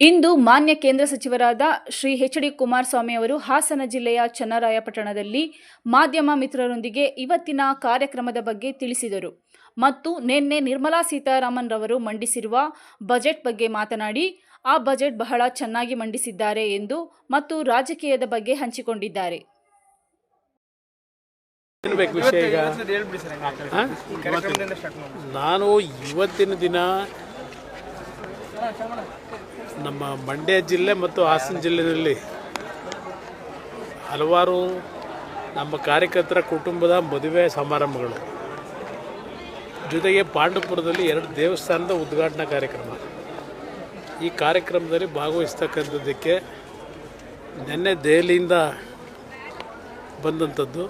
ಇಂದು ಮಾನ್ಯ ಕೇಂದ್ರ ಸಚಿವರಾದ ಶ್ರೀ ಎಚ್ ಡಿ ಕುಮಾರಸ್ವಾಮಿ ಅವರು ಹಾಸನ ಜಿಲ್ಲೆಯ ಚನ್ನರಾಯಪಟ್ಟಣದಲ್ಲಿ ಮಾಧ್ಯಮ ಮಿತ್ರರೊಂದಿಗೆ ಇವತ್ತಿನ ಕಾರ್ಯಕ್ರಮದ ಬಗ್ಗೆ ತಿಳಿಸಿದರು. ಮತ್ತು ನಿನ್ನೆ ನಿರ್ಮಲಾ ಸೀತಾರಾಮನ್ ರವರು ಮಂಡಿಸಿರುವ ಬಜೆಟ್ ಬಗ್ಗೆ ಮಾತನಾಡಿ ಆ ಬಜೆಟ್ ಬಹಳ ಚೆನ್ನಾಗಿ ಮಂಡಿಸಿದ್ದಾರೆ ಎಂದು ಮತ್ತು ರಾಜಕೀಯದ ಬಗ್ಗೆ ಹಂಚಿಕೊಂಡಿದ್ದಾರೆ. ನಾನು ಇವತ್ತಿನ ದಿನ ನಮ್ಮ ಮಂಡ್ಯ ಜಿಲ್ಲೆ ಮತ್ತು ಹಾಸನ ಜಿಲ್ಲೆಯಲ್ಲಿ ಹಲವಾರು ನಮ್ಮ ಕಾರ್ಯಕರ್ತರ ಕುಟುಂಬದ ಮದುವೆ ಸಮಾರಂಭಗಳು. ಜೊತೆಗೆ ಪಾಂಡವಪುರದಲ್ಲಿ ಎರಡು ದೇವಸ್ಥಾನದ ಉದ್ಘಾಟನಾ ಕಾರ್ಯಕ್ರಮ. ಈ ಕಾರ್ಯಕ್ರಮದಲ್ಲಿ ಭಾಗವಹಿಸ್ತಕ್ಕಂಥದ್ದಕ್ಕೆ ನಿನ್ನೆ ದೆಹಲಿಯಿಂದ ಬಂದಂಥದ್ದು.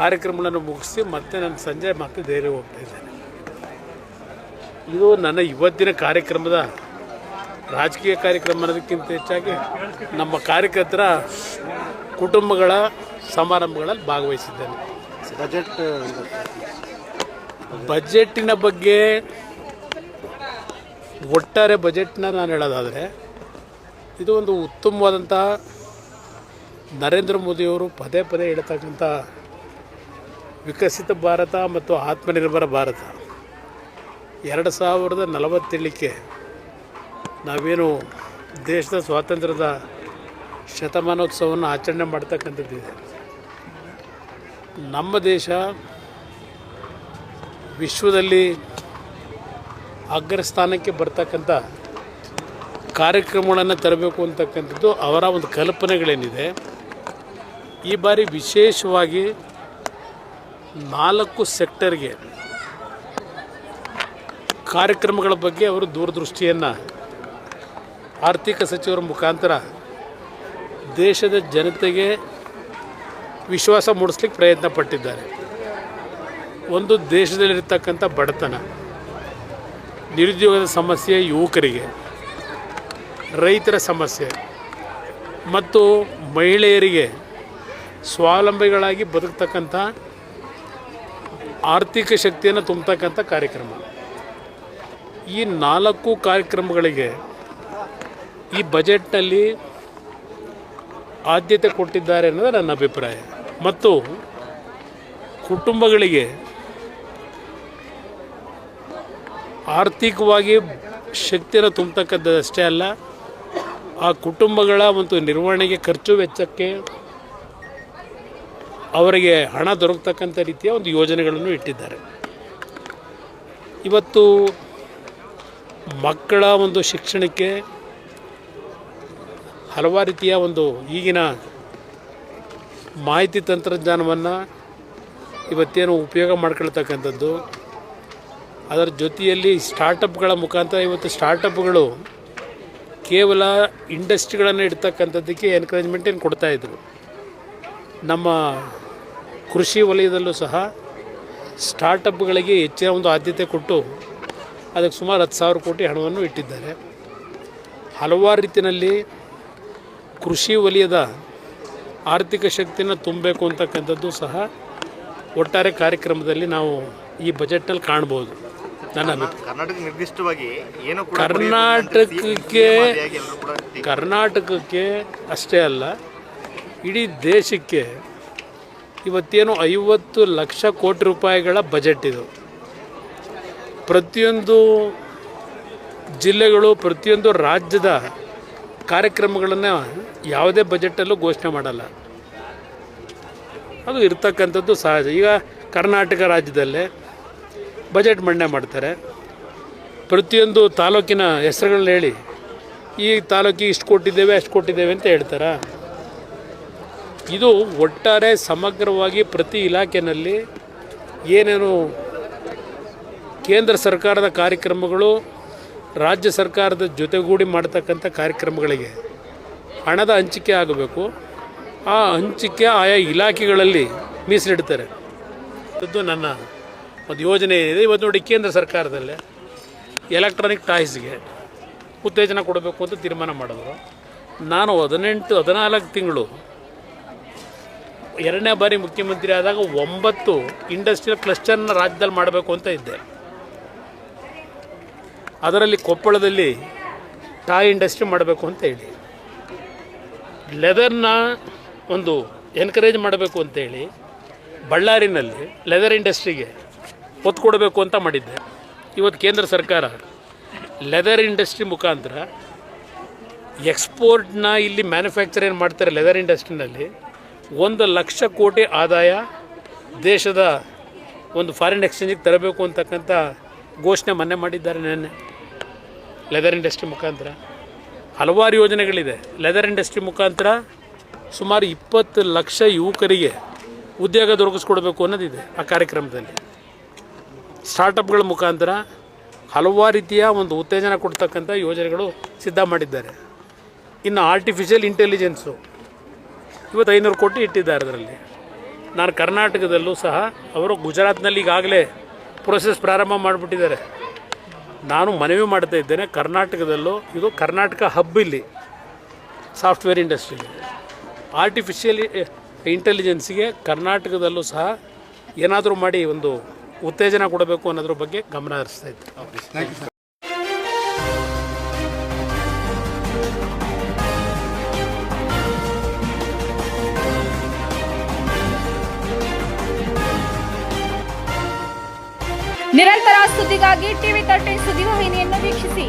ಕಾರ್ಯಕ್ರಮಗಳನ್ನು ಮುಗಿಸಿ ಮತ್ತೆ ನಾನು ಸಂಜೆ ಮತ್ತೆ ದೆಹಲಿಗೆ ಹೋಗ್ತಾ ಇದ್ದೇನೆ. ಇದು ನನ್ನ ಇವತ್ತಿನ ಕಾರ್ಯಕ್ರಮದ ರಾಜಕೀಯ ಕಾರ್ಯಕ್ರಮ ಅನ್ನೋದಕ್ಕಿಂತ ಹೆಚ್ಚಾಗಿ ನಮ್ಮ ಕಾರ್ಯಕರ್ತರ ಕುಟುಂಬಗಳ ಸಮಾರಂಭಗಳಲ್ಲಿ ಭಾಗವಹಿಸಿದ್ದೇನೆ. ಬಜೆಟ್ ಬಜೆಟ್ಟಿನ ಬಗ್ಗೆ ಒಟ್ಟಾರೆ ಬಜೆಟ್ನ ನಾನು ಹೇಳೋದಾದರೆ ಇದು ಒಂದು ಉತ್ತಮವಾದಂಥ ನರೇಂದ್ರ ಮೋದಿಯವರು ಪದೇ ಪದೇ ಹೇಳ್ತಕ್ಕಂಥ ವಿಕಸಿತ ಭಾರತ ಮತ್ತು ಆತ್ಮನಿರ್ಭರ ಭಾರತ. ಎರಡು ಸಾವಿರದ ನಲವತ್ತೇಳಕ್ಕೆ ನಾವೇನು ದೇಶದ ಸ್ವಾತಂತ್ರ್ಯದ ಶತಮಾನೋತ್ಸವವನ್ನು ಆಚರಣೆ ಮಾಡ್ತಕ್ಕಂಥದ್ದಿದೆ ನಮ್ಮ ದೇಶ ವಿಶ್ವದಲ್ಲಿ ಅಗ್ರಸ್ಥಾನಕ್ಕೆ ಬರ್ತಕ್ಕಂಥ ಕಾರ್ಯಕ್ರಮಗಳನ್ನು ತರಬೇಕು ಅಂತಕ್ಕಂಥದ್ದು ಅವರ ಒಂದು ಕಲ್ಪನೆಗಳೇನಿದೆ. ಈ ಬಾರಿ ವಿಶೇಷವಾಗಿ ನಾಲ್ಕು ಸೆಕ್ಟರ್ಗೆ ಕಾರ್ಯಕ್ರಮಗಳ ಬಗ್ಗೆ ಅವರು ದೂರದೃಷ್ಟಿಯನ್ನು ಆರ್ಥಿಕ ಸಚಿವರ ಮುಖಾಂತರ ದೇಶದ ಜನತೆಗೆ ವಿಶ್ವಾಸ ಮೂಡಿಸ್ಲಿಕ್ಕೆ ಪ್ರಯತ್ನ ಪಟ್ಟಿದ್ದಾರೆ. ಒಂದು ದೇಶದಲ್ಲಿರ್ತಕ್ಕಂಥ ಬಡತನ, ನಿರುದ್ಯೋಗದ ಸಮಸ್ಯೆ, ಯುವಕರಿಗೆ, ರೈತರ ಸಮಸ್ಯೆ ಮತ್ತು ಮಹಿಳೆಯರಿಗೆ ಸ್ವಾವಲಂಬಿಗಳಾಗಿ ಬದುಕ್ತಕ್ಕಂಥ ಆರ್ಥಿಕ ಶಕ್ತಿಯನ್ನು ತುಂಬತಕ್ಕಂಥ ಕಾರ್ಯಕ್ರಮ. ಈ ನಾಲ್ಕು ಕಾರ್ಯಕ್ರಮಗಳಿಗೆ ಈ ಬಜೆಟ್ನಲ್ಲಿ ಆದ್ಯತೆ ಕೊಟ್ಟಿದ್ದಾರೆ ಅನ್ನೋದು ನನ್ನ ಅಭಿಪ್ರಾಯ. ಮತ್ತು ಕುಟುಂಬಗಳಿಗೆ ಆರ್ಥಿಕವಾಗಿ ಶಕ್ತಿಯನ್ನು ತುಂಬತಕ್ಕಂಥದ್ದಷ್ಟೇ ಅಲ್ಲ, ಆ ಕುಟುಂಬಗಳ ಒಂದು ನಿರ್ವಹಣೆಗೆ ಖರ್ಚು ವೆಚ್ಚಕ್ಕೆ ಅವರಿಗೆ ಹಣ ದೊರಕತಕ್ಕಂಥ ರೀತಿಯ ಒಂದು ಯೋಜನೆಗಳನ್ನು ಇಟ್ಟಿದ್ದಾರೆ. ಇವತ್ತು ಮಕ್ಕಳ ಒಂದು ಶಿಕ್ಷಣಕ್ಕೆ ಹಲವಾರು ರೀತಿಯ ಒಂದು ಈಗಿನ ಮಾಹಿತಿ ತಂತ್ರಜ್ಞಾನವನ್ನು ಇವತ್ತೇನು ಉಪಯೋಗ ಮಾಡ್ಕೊಳ್ತಕ್ಕಂಥದ್ದು. ಅದರ ಜೊತೆಯಲ್ಲಿ ಸ್ಟಾರ್ಟಪ್ಗಳ ಮುಖಾಂತರ ಇವತ್ತು ಸ್ಟಾರ್ಟಪ್ಗಳು ಕೇವಲ ಇಂಡಸ್ಟ್ರಿಗಳನ್ನು ಇಡ್ತಕ್ಕಂಥದ್ದಕ್ಕೆ ಎನ್ಕರೇಜ್ಮೆಂಟ್ ಏನು ಕೊಡ್ತಾಯಿದ್ರು ನಮ್ಮ ಕೃಷಿ ವಲಯದಲ್ಲೂ ಸಹ ಸ್ಟಾರ್ಟಪ್ಗಳಿಗೆ ಹೆಚ್ಚಿನ ಒಂದು ಆದ್ಯತೆ ಕೊಟ್ಟು ಅದಕ್ಕೆ ಸುಮಾರು ಹತ್ತು ಸಾವಿರ ಕೋಟಿ ಹಣವನ್ನು ಇಟ್ಟಿದ್ದಾರೆ. ಹಲವಾರು ರೀತಿಯಲ್ಲಿ ಕೃಷಿ ವಲಯದ ಆರ್ಥಿಕ ಶಕ್ತಿನ ತುಂಬಬೇಕು ಅಂತಕ್ಕಂಥದ್ದು ಸಹ ಒಟ್ಟಾರೆ ಕಾರ್ಯಕ್ರಮದಲ್ಲಿ ನಾವು ಈ ಬಜೆಟ್ನಲ್ಲಿ ಕಾಣ್ಬೋದು. ನನ್ನ ಕರ್ನಾಟಕ ನಿರ್ದಿಷ್ಟವಾಗಿ ಏನು ಕರ್ನಾಟಕಕ್ಕೆ ಕರ್ನಾಟಕಕ್ಕೆ ಅಷ್ಟೇ ಅಲ್ಲ ಇಡೀ ದೇಶಕ್ಕೆ ಇವತ್ತೇನು ಐವತ್ತು ಲಕ್ಷ ಕೋಟಿ ರೂಪಾಯಿಗಳ ಬಜೆಟ್ ಇದು. ಪ್ರತಿಯೊಂದು ಜಿಲ್ಲೆಗಳು ಪ್ರತಿಯೊಂದು ರಾಜ್ಯದ ಕಾರ್ಯಕ್ರಮಗಳನ್ನು ಯಾವುದೇ ಬಜೆಟಲ್ಲೂ ಘೋಷಣೆ ಮಾಡಲ್ಲ. ಅದು ಇರ್ತಕ್ಕಂಥದ್ದು ಸಹಜ. ಈಗ ಕರ್ನಾಟಕ ರಾಜ್ಯದಲ್ಲೇ ಬಜೆಟ್ ಮಂಡನೆ ಮಾಡ್ತಾರೆ. ಪ್ರತಿಯೊಂದು ತಾಲೂಕಿನ ಹೆಸರುಗಳನ್ನ ಹೇಳಿ, ಈ ತಾಲೂಕಿಗೆ ಇಷ್ಟು ಕೊಟ್ಟಿದ್ದೇವೆ, ಅಷ್ಟು ಕೊಟ್ಟಿದ್ದೇವೆ ಅಂತ ಹೇಳ್ತಾರೆ? ಇದು ಒಟ್ಟಾರೆ ಸಮಗ್ರವಾಗಿ ಪ್ರತಿ ಇಲಾಖೆಯಲ್ಲಿ ಏನೇನು ಕೇಂದ್ರ ಸರ್ಕಾರದ ಕಾರ್ಯಕ್ರಮಗಳು ರಾಜ್ಯ ಸರ್ಕಾರದ ಜೊತೆಗೂಡಿ ಮಾಡ್ತಕ್ಕಂಥ ಕಾರ್ಯಕ್ರಮಗಳಿಗೆ ಹಣದ ಹಂಚಿಕೆ ಆಗಬೇಕು. ಆ ಹಂಚಿಕೆ ಆಯಾ ಇಲಾಖೆಗಳಲ್ಲಿ ಮೀಸಲಿಡ್ತಾರೆ. ಅದು ನನ್ನ ಒಂದು ಯೋಜನೆ ಏನಿದೆ. ಇವತ್ತು ನೋಡಿ ಕೇಂದ್ರ ಸರ್ಕಾರದಲ್ಲೇ ಎಲೆಕ್ಟ್ರಾನಿಕ್ ಟಾಯ್ಸ್ಗೆ ಉತ್ತೇಜನ ಕೊಡಬೇಕು ಅಂತ ತೀರ್ಮಾನ ಮಾಡಿದ್ರು. ನಾನು ಹದಿನೆಂಟು, ಹದಿನಾಲ್ಕು ತಿಂಗಳು ಎರಡನೇ ಬಾರಿ ಮುಖ್ಯಮಂತ್ರಿ ಆದಾಗ ಒಂಬತ್ತು ಇಂಡಸ್ಟ್ರಿಯಲ್ ಕ್ಲಸ್ಟರ್ನ ರಾಜ್ಯದಲ್ಲಿ ಮಾಡಬೇಕು ಅಂತ ಇದ್ದೆ. ಅದರಲ್ಲಿ ಕೊಪ್ಪಳದಲ್ಲಿ ಟಾಯ್ ಇಂಡಸ್ಟ್ರಿ ಮಾಡಬೇಕು ಅಂತ ಹೇಳಿ. ಲೆದರ್ನ ಒಂದು ಎನ್ಕರೇಜ್ ಮಾಡಬೇಕು ಅಂತೇಳಿ ಬಳ್ಳಾರಿನಲ್ಲಿ ಲೆದರ್ ಇಂಡಸ್ಟ್ರಿಗೆ ಒತ್ತು ಕೊಡಬೇಕು ಅಂತ ಮಾಡಿದ್ದೆ. ಇವತ್ತು ಕೇಂದ್ರ ಸರ್ಕಾರ ಲೆದರ್ ಇಂಡಸ್ಟ್ರಿ ಮುಖಾಂತರ ಎಕ್ಸ್ಪೋರ್ಟ್ನ ಇಲ್ಲಿ ಮ್ಯಾನುಫ್ಯಾಕ್ಚರ್ ಏನು ಮಾಡ್ತಾರೆ ಲೆದರ್ ಇಂಡಸ್ಟ್ರಿನಲ್ಲಿ ಒಂದು ಲಕ್ಷ ಕೋಟಿ ಆದಾಯ ದೇಶದ ಒಂದು ಫಾರಿನ್ ಎಕ್ಸ್ಚೇಂಜಿಗೆ ತರಬೇಕು ಅಂತಕ್ಕಂಥ ಘೋಷಣೆ ಮೊನ್ನೆ ಮಾಡಿದ್ದಾರೆ ನೆನ್ನೆ. ಲೆದರ್ ಇಂಡಸ್ಟ್ರಿ ಮುಖಾಂತರ. ಹಲವಾರು ಯೋಜನೆಗಳಿದೆ. ಲೆದರ್ ಇಂಡಸ್ಟ್ರಿ ಮುಖಾಂತರ ಸುಮಾರು ಇಪ್ಪತ್ತು ಲಕ್ಷ ಯುವಕರಿಗೆ ಉದ್ಯೋಗ ದೊರಕಿಸ್ಕೊಡ್ಬೇಕು ಅನ್ನೋದಿದೆ ಆ ಕಾರ್ಯಕ್ರಮದಲ್ಲಿ. ಸ್ಟಾರ್ಟಪ್ಗಳ ಮುಖಾಂತರ ಹಲವಾರು ರೀತಿಯ ಒಂದು ಉತ್ತೇಜನ ಕೊಡ್ತಕ್ಕಂಥ ಯೋಜನೆಗಳು ಸಿದ್ಧ ಮಾಡಿದ್ದಾರೆ. ಇನ್ನು ಆರ್ಟಿಫಿಷಿಯಲ್ ಇಂಟೆಲಿಜೆನ್ಸು ಇವತ್ತು ಐನೂರು ಕೋಟಿ ಇಟ್ಟಿದ್ದಾರೆ ಅದರಲ್ಲಿ. ನಾನು ಕರ್ನಾಟಕದಲ್ಲೂ ಸಹ ಅವರು ಗುಜರಾತ್ನಲ್ಲಿ ಈಗಾಗಲೇ ಪ್ರೊಸೆಸ್ ಪ್ರಾರಂಭ ಮಾಡಿಬಿಟ್ಟಿದ್ದಾರೆ. ನಾನು ಮನವಿ ಮಾಡ್ತಾ ಇದ್ದೇನೆ, ಕರ್ನಾಟಕದಲ್ಲೂ ಇದು ಕರ್ನಾಟಕ ಹಬ್ ಇಲ್ಲಿ ಸಾಫ್ಟ್ವೇರ್ ಇಂಡಸ್ಟ್ರಿಯಲ್ಲಿ ಆರ್ಟಿಫಿಷಿಯಲ್ ಇಂಟೆಲಿಜೆನ್ಸಿಗೆ ಕರ್ನಾಟಕದಲ್ಲೂ ಸಹ ಏನಾದರೂ ಮಾಡಿ ಒಂದು ಉತ್ತೇಜನ ಕೊಡಬೇಕು ಅನ್ನೋದ್ರ ಬಗ್ಗೆ ಗಮನ ಹರಿಸ್ತಾ ಇದ್ದೆ ನಿರಂತರ ಸುದ್ದಿಗಾಗಿ ಟಿವಿ ತರ್ಟೀನ್ ಸುದ್ದಿವಾಹಿನಿಯನ್ನು ವೀಕ್ಷಿಸಿ.